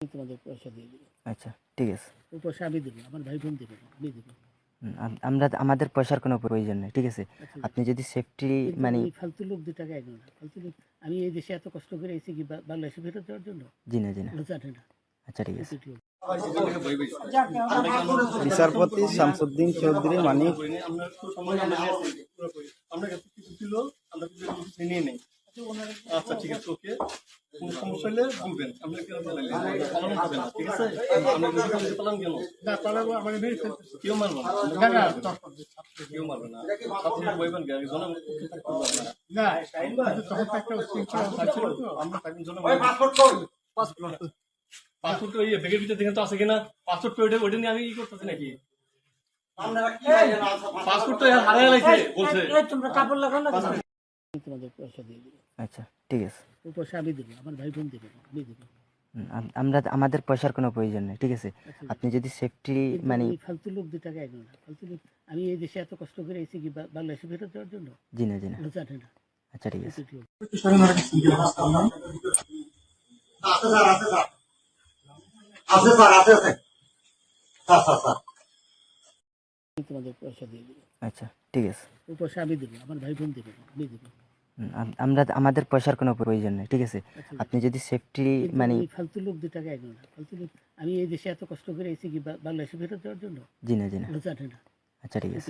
তোমাদের পয়সা দিয়ে দেবো। আচ্ছা ঠিক আছে। ওই পয়সা আমি দেবো আমার ভাই বোন দেবে আমি দেবো। আমরা আমাদের পয়সার কোনো প্রয়োজন নেই ঠিক আছে? আচ্ছা, আপনি যদি সেফটি মানে ফালতু লোক দু টাকা একজন ফালতু লোক আমি এই দেশে এত কষ্ট করে এসেছি কি বাংলাদেশে ফেরত যাওয়ার জন্য? জি না জি না। জানে না। আচ্ছা ঠিক আছে। বিচারপতি শামসুদ্দিন চৌধুরী মানিক। আমরা কাছে কিছু ছিল আমরা কিছু কিছু নিয়ে নেই। আচ্ছা ঠিক আছে ওকে। কোনো সমস্যা হলে বলবেন আমরা কেন পালাইলে পালানো না ঠিক আছে? আমরা যদি বলি কেন? না পালাবো আমাকে মেরে ফেলতে কেউ মারবে না। না না কেউ মারবে না। আপনি বইবেন কে একজন আমি থাকতে পারব না। না তখন একটা উচ্ছৃঙ্খলা হয়েছিল আমরা থাকবেন জন্য পাসপোর্ট ওই ব্যাগের ভিতরে দেখেন তো আছে কিনা? পাসপোর্ট ওইটা ওইটা নিয়ে আমি ই করতেছি নাকি? পাসপোর্ট তো হারাই লাগছে বলছে। আমি তোমাদের পয়সা দিয়ে দেবো আচ্ছা ঠিক আছে। ওই পয়সা আমি দেবো আমার ভাই বোন দেবে আমি দেবো। আমরা আমাদের পয়সার কোনো প্রয়োজন নেই ঠিক আছে? আচ্ছা, আপনি যদি সেফটি মানে ফালতু লোক দু টাকা না। ফালতু লোক আমি এই দেশে এত কষ্ট করে এসেছি কি বাংলাদেশে ফেরত যাওয়ার জন্য? জি না জি না। জানে না। আচ্ছা ঠিক আছে। আছে স্যার আছে আছে স্যার স্যার স্যার। তোমাদের পয়সা দিয়ে দেবো। আচ্ছা ঠিক আছে। ওই পয়সা আমি দেবো আমার ভাই বোন দেবে আমি দেবো। আমরা আমাদের পয়সার কোনো প্রয়োজন নেই ঠিক আছে? আচ্ছা, আপনি যদি সেফটি মানে ফালতু লোক দু টাকা একজন না। ফালতু লোক আমি এই দেশে এত কষ্ট করে এসেছি কি বাংলাদেশে ফেরত যাওয়ার জন্য? জি না জি না। জানে না। আচ্ছা ঠিক আছে।